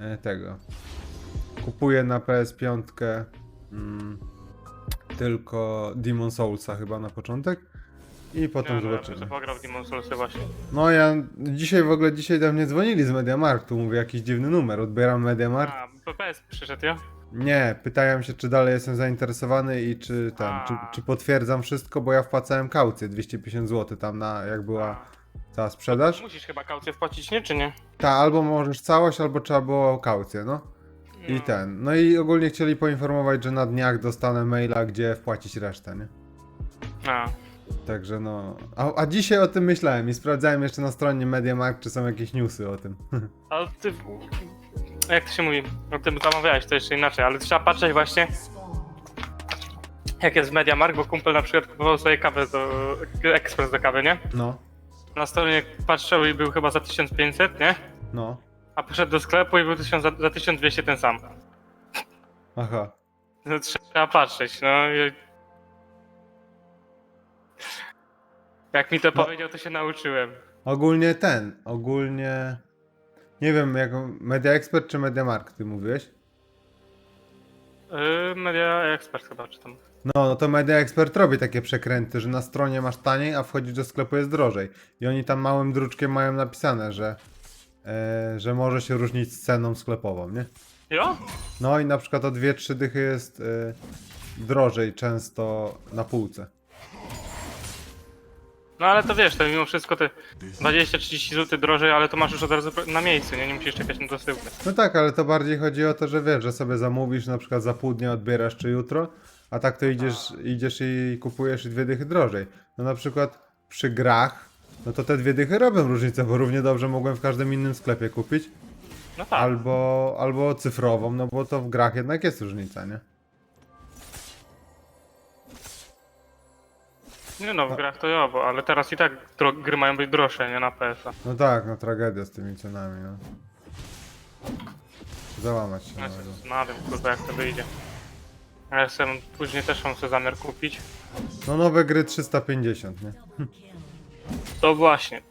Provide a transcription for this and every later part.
e, tego. Kupuję na PS5 mm, tylko Demon Soulsa chyba na początek i potem Ja, zobaczymy. pograł w Demon Soulsy właśnie. No ja dzisiaj w ogóle dzisiaj do mnie dzwonili z Mediamarktu, mówię jakiś dziwny numer, odbieram Mediamarkt. A, PPS przyszedł, ja? Nie, pytają się czy dalej jestem zainteresowany i czy ten, czy, czy potwierdzam wszystko, bo ja wpłacałem kaucję 250 zł tam na jak była ta sprzedaż. Musisz chyba kaucję wpłacić, nie? Czy nie? Ta, albo możesz całość, albo trzeba było kaucję, no. I No. ten. No i ogólnie chcieli poinformować, że na dniach dostanę maila, gdzie wpłacić resztę, nie? A, Także no. A, a dzisiaj o tym myślałem i sprawdzałem jeszcze na stronie Mediamarkt, czy są jakieś newsy o tym. ale ty... Jak to się mówi? O tym zamawiałeś to jeszcze inaczej, ale trzeba patrzeć właśnie... Jak jest w Mediamarkt, bo kumpel na przykład kupował sobie kawę do... ekspres do kawy, nie? No, Na stronie patrzył i był chyba za 1500, nie? no. A poszedł do sklepu i był 1000, za, za 1200 ten sam. Aha. No, trzeba patrzeć, no. i- Jak mi to No. powiedział, to się nauczyłem. Ogólnie ten, ogólnie. Nie wiem, jak Media Expert czy Mediamarkt ty mówiłeś? Yy, media ekspert chyba czytam. No, no to Media Expert robi takie przekręty, że na stronie masz taniej, a wchodzisz do sklepu jest drożej. I oni tam małym druczkiem mają napisane, że, e, że może się różnić z ceną sklepową, nie? Jo? No i na przykład o 2-3 dychy jest e, drożej często na półce. No ale to wiesz, to mimo wszystko te 20-30 zł drożej, ale to masz już od razu na miejscu, nie? Nie musisz czekać na dosyłkę. No tak, ale to bardziej chodzi o to, że wiesz, że sobie zamówisz, na przykład za pół dnia odbierasz czy jutro, a tak to idziesz, idziesz i kupujesz dwie dychy drożej. No na przykład przy grach, no to te dwie dychy robią różnicę, bo równie dobrze mogłem w każdym innym sklepie kupić, No tak. albo, albo cyfrową, no bo to w grach jednak jest różnica, nie? Nie no, w grach to jo, bo, ale teraz i tak dro- gry mają być droższe, nie na PS-a. No tak, no tragedia z tymi cenami, no. Załamać się Ja nawet. się zastanawiam, kurwa, jak to wyjdzie. Ja sobie później też mam sobie zamiar kupić. No nowe gry 350, nie? To właśnie.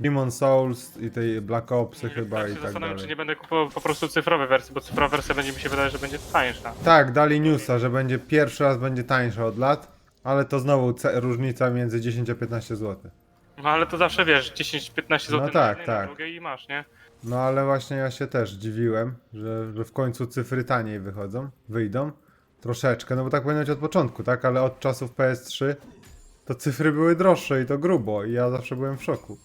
Demon Souls i tej Black Opsy Tak chyba i się tak zastanawiam, czy dalej. nie będę kupował po prostu cyfrowe wersje, bo cyfrowa wersja będzie mi się wydaje, że będzie tańsza. Tak, dali newsa, że będzie pierwszy raz będzie tańsza od lat, ale to znowu ce- różnica między 10 a 15 zł. No ale to zawsze wiesz, 10-15 zł No na tak, tak. drugiej i masz, nie? No ale właśnie ja się też dziwiłem, że, że w końcu cyfry taniej wychodzą, wyjdą. Troszeczkę, no bo tak powinno być od początku, tak? Ale od czasów PS3 to cyfry były droższe i to grubo i ja zawsze byłem w szoku.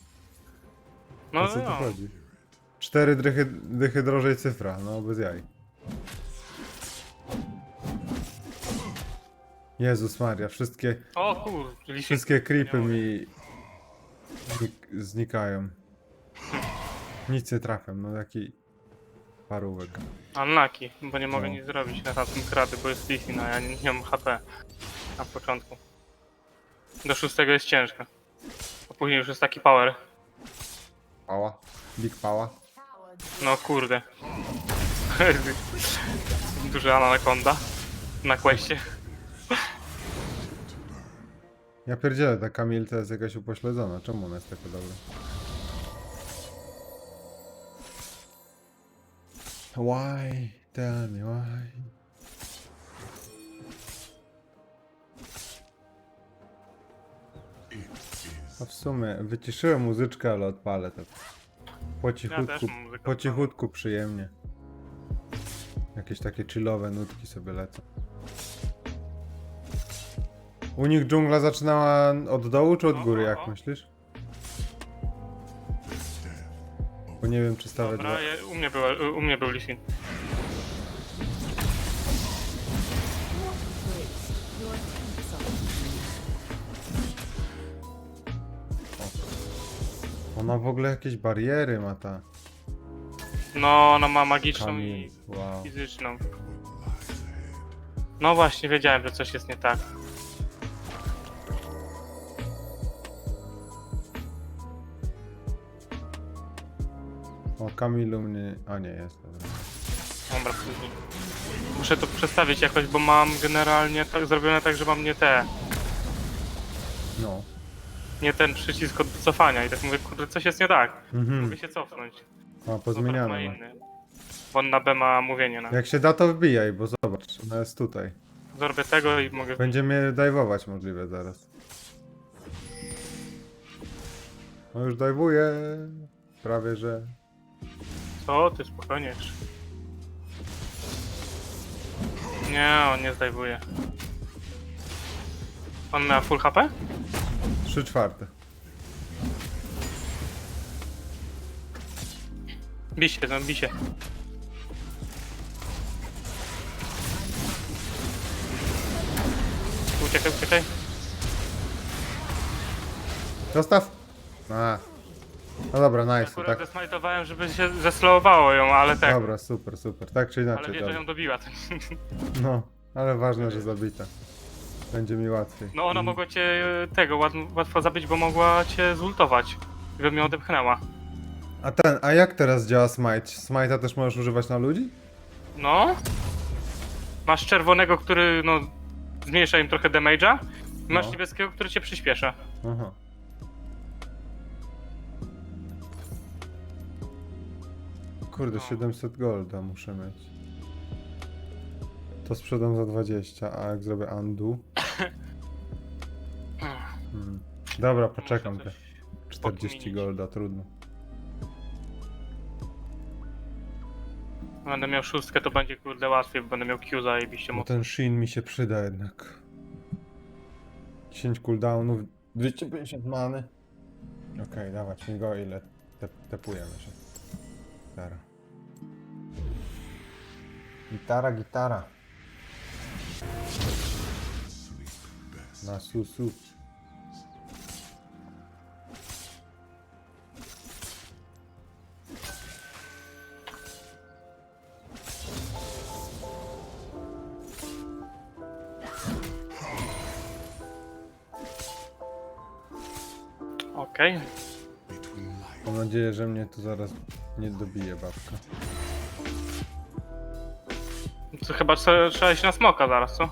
No, o co tu no. chodzi? Cztery dychy, dychy drożej cyfra, no bez jaj. Jezus Maria, wszystkie, O kur... liście- wszystkie creepy mi znik- znikają. Nic nie trafiam, no jaki parówek. Unlucky, bo nie mogę No. nic zrobić na tym krady, bo jest Lissin, a ja nie, nie mam HP na początku. Do szóstego jest ciężko. A później już jest taki power. Pała, big pała. No kurde. Duży anakonda na questie. Ja pierdzielę, ta Kamil to jest jakaś upośledzona. Czemu ona jest taka dobra? Why? Tell me why? A w sumie wyciszyłem muzyczkę, ale odpalę to. Po cichutku, muzykę po cichutku przyjemnie. Jakieś takie chillowe nutki sobie lecą. U nich dżungla zaczynała od dołu czy od O, góry, o, jak o. myślisz? Bo nie wiem, czy stawiać dwa. Dobra, ja, u, mnie była, u mnie był Lissin. Ona w ogóle jakieś bariery ma ta No, ona ma magiczną i Wow. fizyczną. No właśnie, wiedziałem, że coś jest nie tak. Kamilu mnie... A nie, jest. Dobra. Dobra, później. Muszę to przestawić jakoś, bo mam generalnie tak zrobione tak, że mam nie te, No. nie ten przycisk od cofania i tak mówię, kurde, coś jest nie tak. Mhm. Mogę się cofnąć. A, Dobra, ma pozmieniane. inny. Bo on na B ma mówienie na. Jak się da, to wbijaj, bo zobacz, ona jest tutaj. Zorbię tego i mogę. Będzie mnie dajwować możliwe zaraz. No już dajwuje. Prawie, że... Co? Ty spokojnie jeszcze. Nie, on nie zdejmuje. On miał full HP? 3 czwarte. Bij się, no bij się. Uciekaj, uciekaj. Zostaw! A. No dobra, nice, Akurat tak. zesmajtowałem, żeby się zeslowowało ją, ale tak. Dobra, super, super. Tak czy ale inaczej, wie, że dobra. ją dobiła. No, ale ważne, że zabita. Będzie mi łatwiej. No ona mogła cię tego łat, łatwo zabić, bo mogła cię zultować. Gdyby mnie odepchnęła. A ten, a jak teraz działa smite? Smite'a też możesz używać na ludzi? No. Masz czerwonego, który no zmniejsza im trochę damage'a. I masz No. niebieskiego, który cię przyspiesza. Aha. Kurde, No. 700 golda muszę mieć. To sprzedam za 20, a jak zrobię undo? Hmm. Dobra, poczekam te coś 40 pokminić. golda, trudno. Będę miał szóstkę, to będzie kurde łatwiej, bo będę miał Q zajebiście Bo mocno. ten Shin mi się przyda jednak. 10 cooldownów, 250 many. Okej, dawać mi go ile te, tepujemy się. Gitara. Gitara, gitara. Na susu. Okej. Mam nadzieję, że mnie tu zaraz nie dobije babka. To chyba trzeba, trzeba iść na smoka zaraz, co?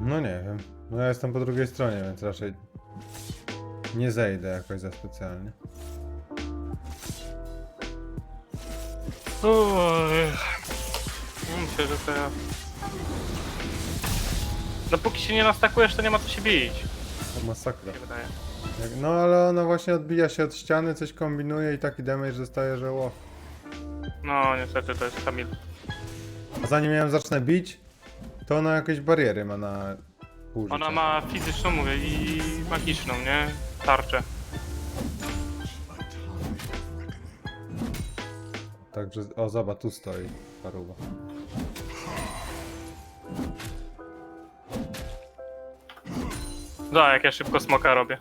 No nie wiem. No ja jestem po drugiej stronie, więc raczej nie zejdę jakoś za specjalnie. Uj. Myślę, że to ja... Dopóki się nie nastakujesz, to nie ma co się bić. To masakra. Mi się wydaje. Jak, no ale ona właśnie odbija się od ściany, coś kombinuje i taki damage dostaje, że ło. No niestety to jest Kamil. Zanim ją zacznę bić, to ona jakieś bariery ma na życia. Ona ma fizyczną, mówię, i magiczną, nie? Tarczę. Także, o zobacz, tu stoi paruwa. Da, jak ja szybko smoka robię.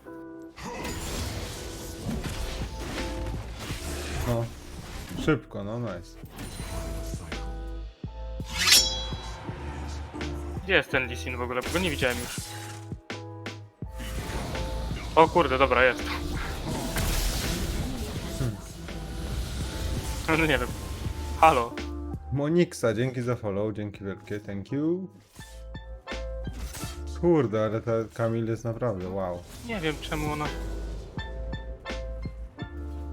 No. Szybko, no nice. Gdzie jest ten Lisin w ogóle? Bo go nie widziałem już. O kurde, dobra, jest. No nie wiem. Halo. Moniksa, dzięki za follow, dzięki wielkie, thank you. Kurde, ale ta Kamil jest naprawdę wow. Nie wiem czemu ona...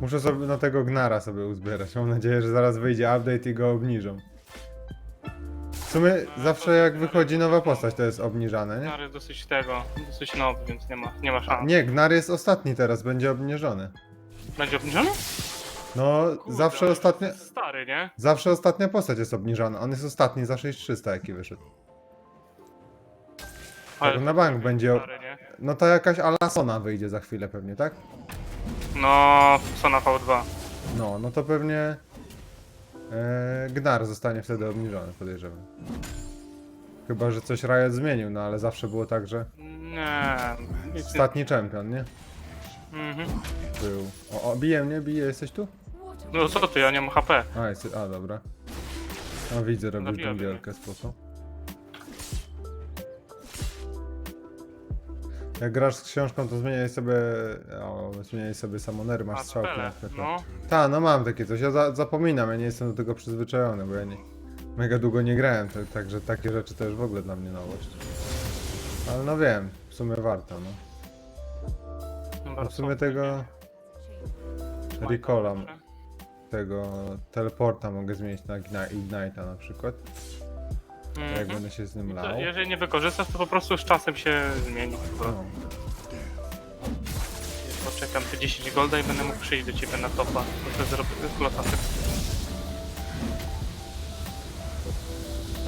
Muszę sobie na tego Gnara sobie uzbierać. Mam nadzieję, że zaraz wyjdzie update i go obniżą. W sumie zawsze jak wychodzi nowa postać to jest obniżane, nie? Jest dosyć tego, dosyć nowy, więc nie ma, nie ma szans. nie, Gnar jest ostatni teraz, będzie obniżony. Będzie obniżony? No, Kurde, zawsze ale ostatnia... Stary, nie? Zawsze ostatnia postać jest obniżana. On jest ostatni za 6300 jaki wyszedł. Tak, na bank będzie... Stary, nie? No to jakaś Alasona wyjdzie za chwilę pewnie, tak? No, co na V2. No, no to pewnie... E, Gnar zostanie wtedy obniżony, podejrzewam. Chyba, że coś Riot zmienił, no ale zawsze było tak, że Nie. nie- ostatni czempion, nie? Mhm. Był. O, o bije mnie, bije, jesteś tu? No co ty, ja nie mam HP. A, jest, a dobra. No widzę, robisz Zabiła mnie. dżungielkę, spoko. Jak grasz z książką, to zmieniaj sobie, o, zmieniaj sobie samonery, masz A strzałki spele, na przykład. no. Ta, no mam takie coś, ja za, zapominam, ja nie jestem do tego przyzwyczajony, bo ja nie, mega długo nie grałem, tak, także takie rzeczy to już w ogóle dla mnie nowość. Ale no wiem, w sumie warto, no. A w sumie tego Recola, tego teleporta mogę zmienić na Igni- Ignite'a na przykład. Jak Mhm. będę się z nim To lał. Jeżeli nie wykorzystasz, to po prostu z czasem się zmieni. No. Poczekam te 10 golda i będę mógł przyjść do ciebie na topa. To zrobię slota.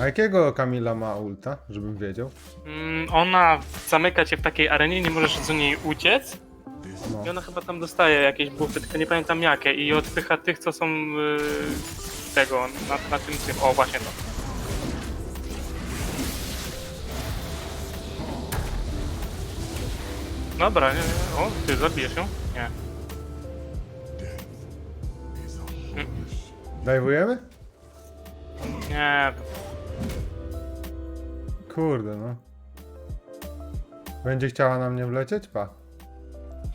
A jakiego Kamila ma ulta, żebym wiedział? Mm, ona zamyka cię w takiej arenie, nie możesz z niej uciec. No. I ona chyba tam dostaje jakieś buffy, tylko nie pamiętam jakie. I odpycha tych, co są yy, tego, na, na tym tym. O, właśnie to. Dobra, nie, nie. O, ty zabijesz ją? Nie. Dajwujemy? Nie, Kurde, no. Będzie chciała na mnie wlecieć? Pa.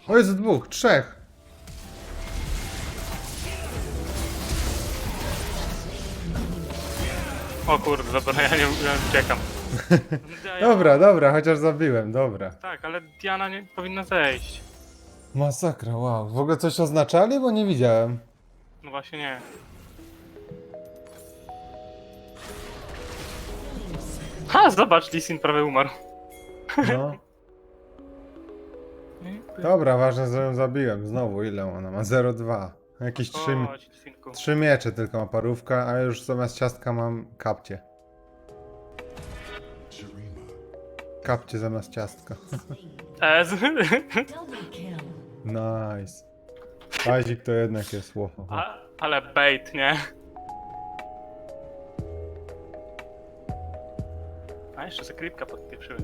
O, jest dwóch, trzech. o kurde, dobra, ja nie ja uciekam. Dobra, dobra, chociaż zabiłem, dobra. Tak, ale Diana nie powinna zejść. Masakra, wow. W ogóle coś oznaczali, bo nie widziałem. No właśnie nie. Ha, zobacz, Lisin prawie umarł. No. Dobra, ważne, że ją zabiłem. Znowu, ile ona ma? 0,2. Jakieś trzy, Chodź, Lisinku. trzy miecze tylko ma parówka, a już zamiast ciastka mam kapcie. Kapcie zamiast ciastka. Kill. Nice. Pazik to jednak jest łocho. A, ale bait, nie? A jeszcze zakrypka podpieprzyłem.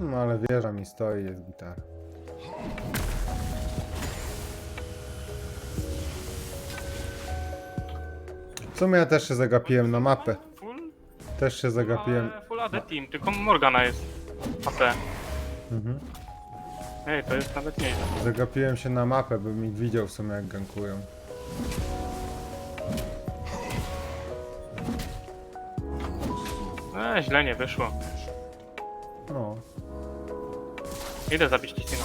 No ale wieża mi stoi, jest gitara. W sumie ja też się zagapiłem na mapę. Full? Też się zagapiłem. Ale full AD team, tylko Morgana jest AP. Mhm. Ej, to jest nawet nieźle. Zagapiłem się na mapę, by mi widział w sumie jak gankują. E, źle nie wyszło. No. Idę zabić Lisina.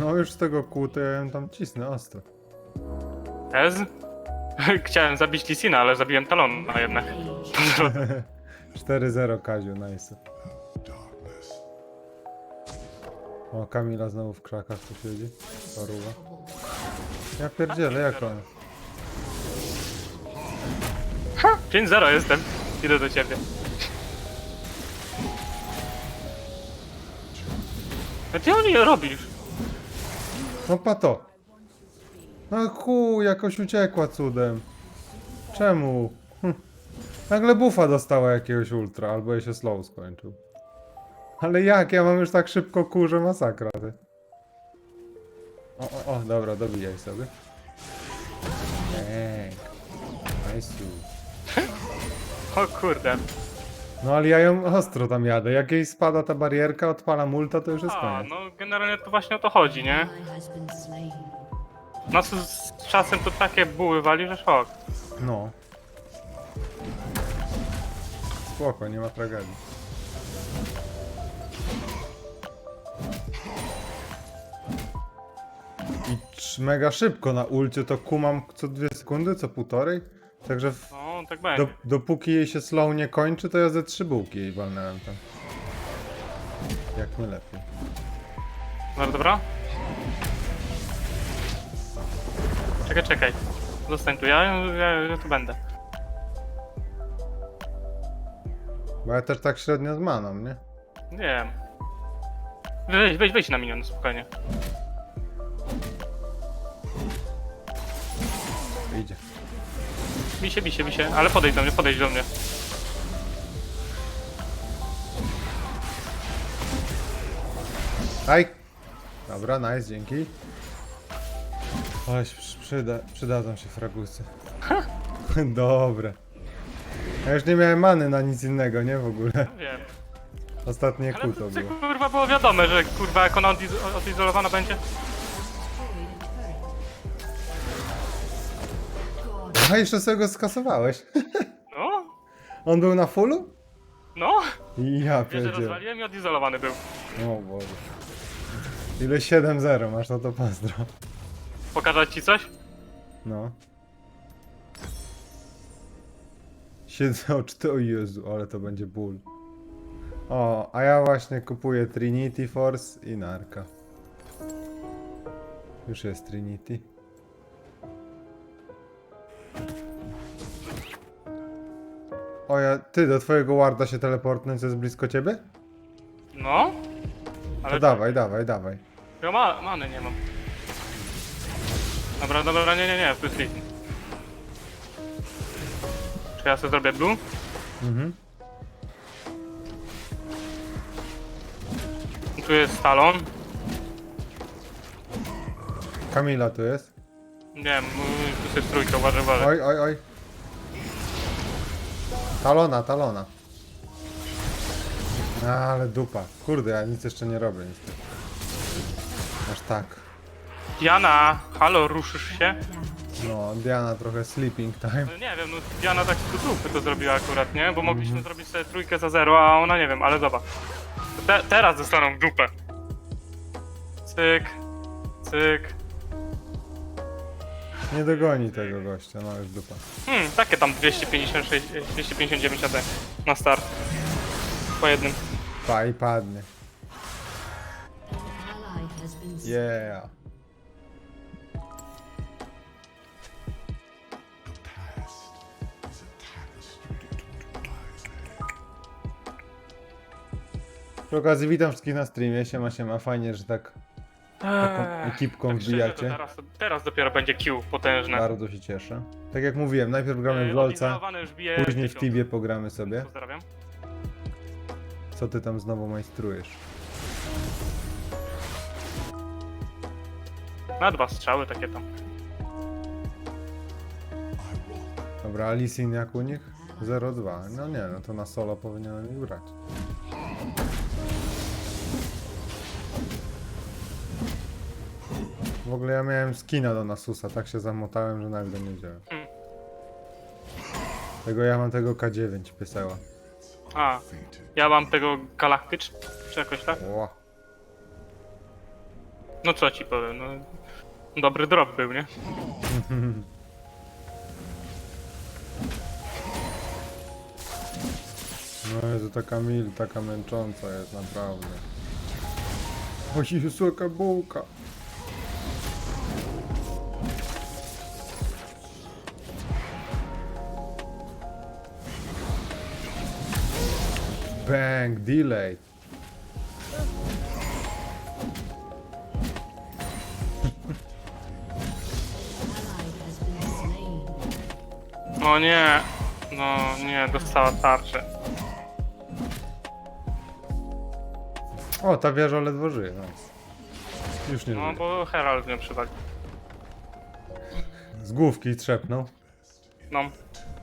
No już z tego kół to ja ją tam cisnę ostro. Ez? Chciałem zabić Lisina, ale zabiłem Talona jednak. 4-0 Kaziu, nice. O, Kamila znowu w krakach tu siedzi. Paruwa. Ja pierdzielę, jak on? 5-0 jestem. Idę do ciebie. A ty on je robisz? No pato. No ku, jakoś uciekła cudem. Czemu? Hm. Nagle bufa dostała jakiegoś ultra, albo jej się slow skończył. Ale jak? Ja mam już tak szybko kurze masakra, ty. O, o, o, dobra, dobijaj sobie. Ej, nice. O kurde. No ale ja ją ostro tam jadę. Jak jej spada ta barierka, odpala multa, to już jest A, koniec. no generalnie to właśnie o to chodzi, nie? Nas z czasem to takie buły wali, że szok. No. Spoko, nie ma tragedii. I trz- mega szybko na ulcie to kumam co dwie sekundy, co półtorej. Także w, No, tak do, będzie. dopóki jej się slow nie kończy, to ja ze trzy bułki jej walnąłem tam. Jak nie lepiej. Dobra, dobra. Czekaj, czekaj. Zostań tu, ja, ja, ja tu będę. Bo ja też tak średnio zmanam, nie? Wiem. Wejdź, wejdź, wejdź na minion, spokojnie. Idzie. Się, bij się, ale podejdź do mnie, podejdź do mnie. Aj! Dobra, nice, dzięki. Przy- przyda, przydadzą się fragusy. Dobre. Ja już nie miałem many na nic innego, nie w ogóle. Wiem. Ostatnie Ale kół to, to to było. kurwa było wiadome, że kurwa jak ona odiz odizolowana będzie. Aha, jeszcze sobie go skasowałeś. No, On był na fullu? no. Ja Wiesz, że rozwaliłem i odizolowany był. O Boże. Ile 7-0 masz, no to pozdro. Pokazać ci coś? No. Siedzę o czty, o Jezu, ale to będzie ból. O, a ja właśnie kupuję Trinity Force i Narka. Już jest Trinity. O ja, ty do twojego warda się teleportnąć, co jest blisko ciebie? No. To Ale dawaj, dawaj, dawaj. Ja ma, many nie mam. Dobra, dobra, nie, nie, nie, tu jest. Czy ja sobie zrobię blue? Mhm. Tu jest talon. Kamila tu jest. Nie wiem, tu jest trójka, uważaj, uważaj. Oj, oj, oj. Talona, talona. Ale dupa. Kurde, ja nic jeszcze nie robię niestety. Aż tak. Diana, halo, ruszysz się? No, Diana trochę sleeping time. No nie wiem, no Diana tak dupy to zrobiła akurat, nie? Bo mogliśmy zrobić sobie trójkę za zero, a ona nie wiem, ale zobacz. Te, teraz dostaną dupę. Cyk, cyk. Nie dogoni tego gościa, no już dupa. Hmm, takie tam 256, 259 AD na start. Po jednym. Pa i padnie. Yeah. Przy okazji witam wszystkich na streamie, siema siema, fajnie, że tak taką ekipką Tak szczerze, to wbijacie. teraz, teraz dopiero będzie Q potężne. Bardzo się cieszę. Tak jak mówiłem, najpierw gramy w E, LoLca, odizolowane już bije później w tysiąc. Tibie pogramy sobie. Pozdrawiam. Co ty tam znowu majstrujesz? Na dwa strzały takie tam. Dobra, Alisin jak u nich? 0-2. No nie, no to na solo powinienem ich brać. W ogóle ja miałem skina do Nasusa, tak się zamotałem, że nawet go nie wziąłem. Tego ja mam tego K9 pieseła. A, ja mam tego galaktycz, czy jakoś tak? No co ci powiem, no. Dobry drop był, nie? No Jezu, taka mil, taka męcząca jest naprawdę. O Jezu, jaka bułka. Bang, delay. No nie, no nie, dostała tarczę. O, ta wieża ledwo żyje. Nice. Już nie No żyje. bo Herald mnie przywalił. Z główki trzepnął. No.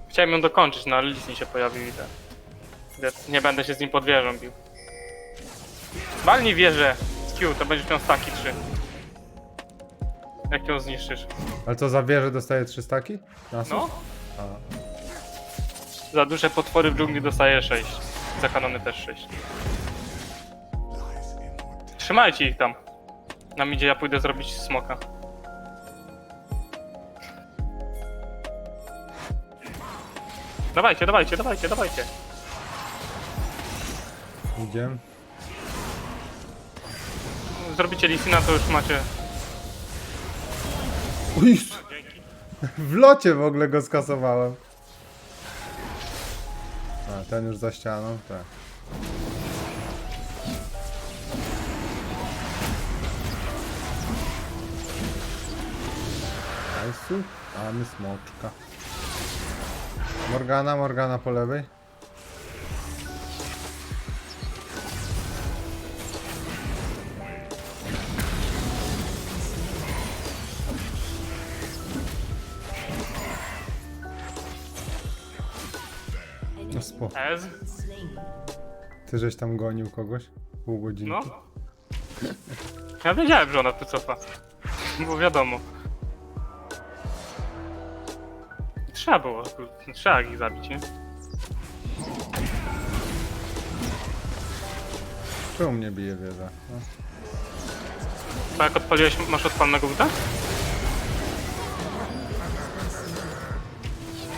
Chciałem ją dokończyć, no ale Lisni się pojawił i ten. Nie będę się z nim pod wieżą bił. Walnij wieżę z Q, to będziesz miał staki 3. Jak ją zniszczysz? Ale co za wieżę dostaje 3 staki? Nasus? No, A. za duże potwory w dżungli dostaje 6. Za kanony też 6. Trzymajcie ich tam. Nam idzie, ja pójdę zrobić smoka. Dawajcie, dawajcie, dawajcie, dawajcie. Idziemy. Zrobicie Lisina, to już macie. Dzięki. W locie w ogóle go skasowałem. A, ten już za ścianą? Tak. A my smoczka. Morgana, Morgana po lewej. Spoko. Ez? Slain. Ty żeś tam gonił kogoś? Pół godzinki? No. Ja wiedziałem, że ona tu cofa. Bo wiadomo. trzeba było, trzeba ich zabić, nie? Czemu mnie bije wieża? No. To jak odpaliłeś, masz odpalnego ulta?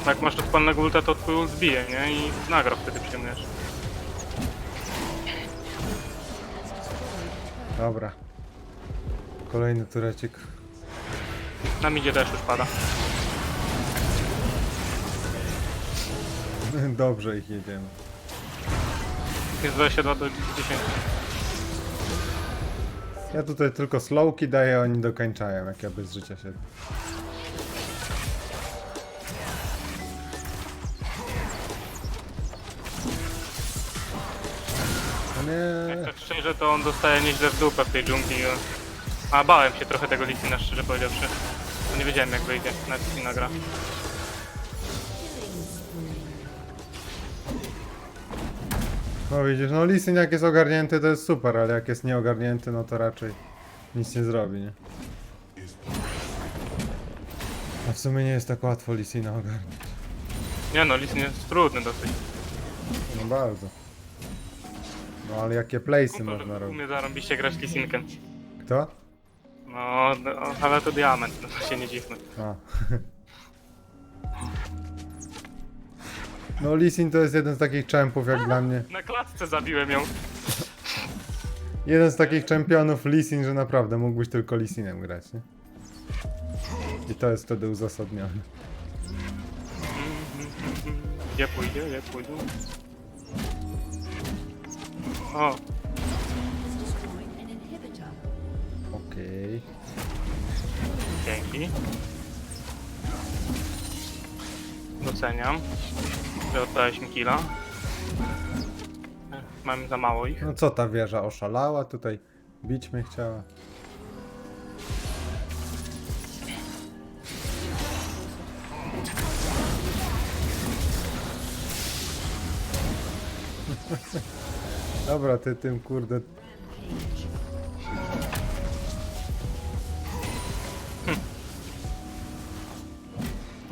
Jak masz odpalnego ulta, to twój ult zbije, nie? I nagra wtedy przyjmujesz. Dobra. Kolejny turecik. Nam idzie też już pada. Dobrze ich jedziemy. Jest 22 do 10. Ja tutaj tylko slowki daję, a oni dokańczają, jak ja bez życia siedzę. Jak nie, tak szczerze, to on dostaje nieźle w dupę w tej dżungli. A bałem się trochę tego Lisina, szczerze powiedziawszy. Bo Nie wiedziałem jak wyjdzie na Lisina gra. no widzisz, no Lisyn jak jest ogarnięty to jest super, ale jak jest nieogarnięty no to raczej nic nie zrobi, nie? A w sumie nie jest tak łatwo Lisina ogarniać. Nie no, Lisin jest trudny dosyć. No bardzo. No ale jakie playsy można Kumpel robić? umie zarąbiście grać Lisinkiem. Kto? No, no, ale to diament, no to się nie dziwmy. A. No Lisin to jest jeden z takich czempów jak dla mnie. Na klatce zabiłem ją. Jeden z takich czempionów Lisin, że naprawdę mógłbyś tylko Lisinem grać, nie? I to jest wtedy uzasadnione. Gdzie pójdzie, gdzie pójdzie? Inhibitor. Okej. dzięki. Doceniam, że oddałeś mi killa. Mam za mało ich. No co ta wieża oszalała tutaj? Bić mnie chciała. Dobra, ty tym kurde.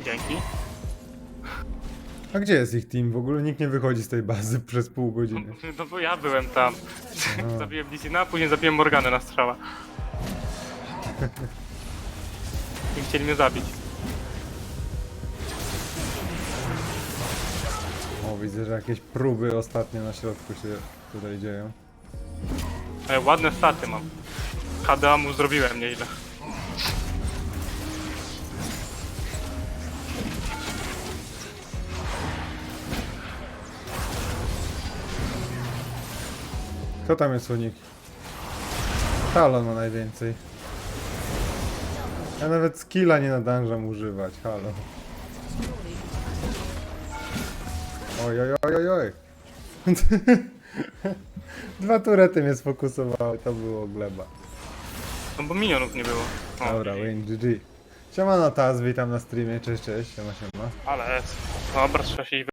Dzięki. A gdzie jest ich team? W ogóle nikt nie wychodzi z tej bazy przez pół godziny. No bo ja byłem tam. Zabiłem Lisina, a później zabiłem Morganę na strzała. I chcieli mnie zabić. O, widzę, że jakieś próby ostatnio na środku się tutaj dzieją. Ale ładne staty mam. HDA mu zrobiłem nieźle. Kto tam jest u nich? Talon ma najwięcej. Ja nawet skilla nie nadążam używać, halo. Oj, oj, oj, oj, oj. Dwa turety mnie sfokusowały, to było gleba. No bo minionów nie było. O, Dobra, win, GG. Siemano Taz, witam na streamie, cześć, cześć, siema, siema. Ale... Dobra, trzeba się